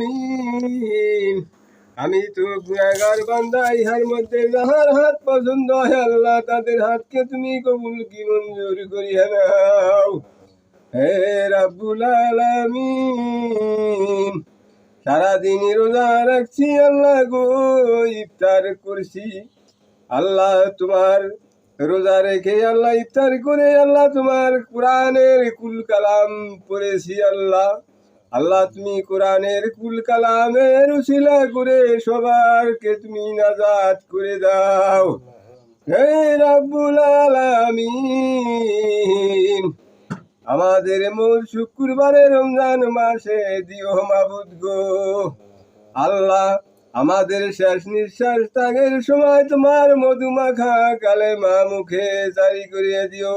আলামিন আমি তো গুণাগার বান্দা ইহার মধ্যে যাহার হাত পছন্দ হয় আল্লাহ, তাদের হাতকে তুমি কবুল কি মঞ্জুর করিয়া নাও। হে রাব্বুল আলামিন, সারাদিন রোজা রাখছি আল্লাহ গো, ইফতার করছি। আল্লাহ তোমার রোজা রেখে আল্লাহ ইফতার করে আল্লাহ তোমার কোরআনের কুল কালাম পড়েছি আল্লাহ। আল্লাহ, তুমি কোরআনের কুল কালামের উশিলা করে সবারকে তুমি নাজাত করে দাও। হে রাব্বুল আলামিন, আমাদের মূল শুক্রবারে রমজান মাসে দিও মাবুদ গো। আল্লাহ, আমাদের শেষ নিঃশ্বাস ত্যাগের সময় তোমার মধুমাখা কালে মা মুখে জারি করিয়ে দিও।